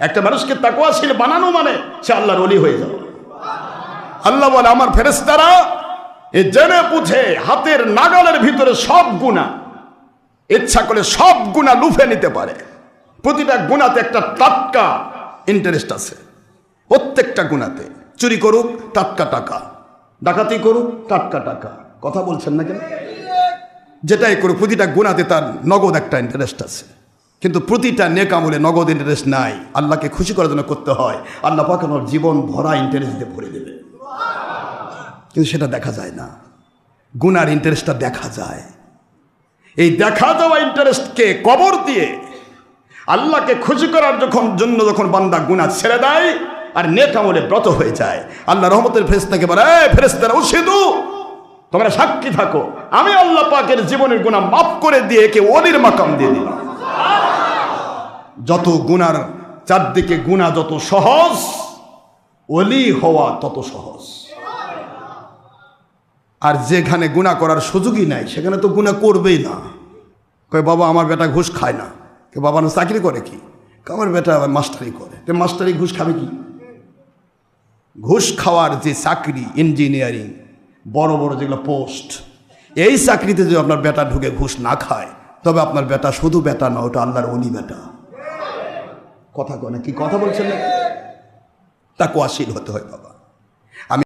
একটা মানুষকে তাকুয়াশীল বানানো মানে সে আল্লাহর অলি হয়ে যাবে আল্লাহ বলে, আমার ফেরেস্তারা এ জেনে বুঝে হাতের নাগালের ভিতরে সব গুণা ইচ্ছা করে সব গুণা লুফে নিতে পারে। প্রতিটা গুণাতে একটা টাটকা ইন্টারেস্ট আছে। প্রত্যেকটা গুণাতে চুরি করুক, টাটকা টাকা। ডাকাতি করুক, টাটকা টাকা। কথা বলছেন না কেন? যেটাই করুক, প্রতিটা গুণাতে তার নগদ একটা ইন্টারেস্ট আছে। কিন্তু প্রতিটা নেক আমলে নগদ ইন্টারেস্ট নাই। আল্লাহকে খুশি করার জন্য করতে হয়। আল্লাহ পাক আমার জীবন ভরা ইন্টারেস্ট দিয়ে ভরে দেবে। কিন্তু সেটা দেখা যায় না। গুনার ইন্টারেস্টটা দেখা যায়। এই দেখা যাওয়া ইন্টারেস্টকে কবর দিয়ে আল্লাহকে খুশি করার যখন জন্য যখন বান্দা গুণা ছেড়ে দেয় আর নেক আমলে ব্রত হয়ে যায়, আল্লাহ রহমতের ফেরেস্তাকে বলে ফেরেস্তারা সিধু তোমরা সাক্ষী থাকো। আমি আল্লাহ পাকের জীবনের গুণা মাফ করে দিয়ে একে অলির মাকাম দিয়ে দিলাম। যত গুনার চারদিকে গুণা যত সহজ অলি হওয়া তত সহজ। আর যেখানে গুণা করার সুযোগই নাই, সেখানে তো গুণা করবেই না। কয়, বাবা, আমার বেটা ঘুষ খায় না। কে বাবা, না, চাকরি করে কি? আমার বেটা মাস্টারি করে। তো মাস্টারি ঘুষ খাবে কি? ঘুষ খাওয়ার যে চাকরি, ইঞ্জিনিয়ারিং, বড় বড় যেগুলো পোস্ট, এই চাকরিতে যদি আপনার বেটা ঢুকে ঘুষ না খায়, তবে আপনার বেটা শুধু বেটা না, ওটা আল্লাহর অলি বেটা। কথা কনে কি কথা বলছেন তা কোয়াশীল হতে হয় বাবা।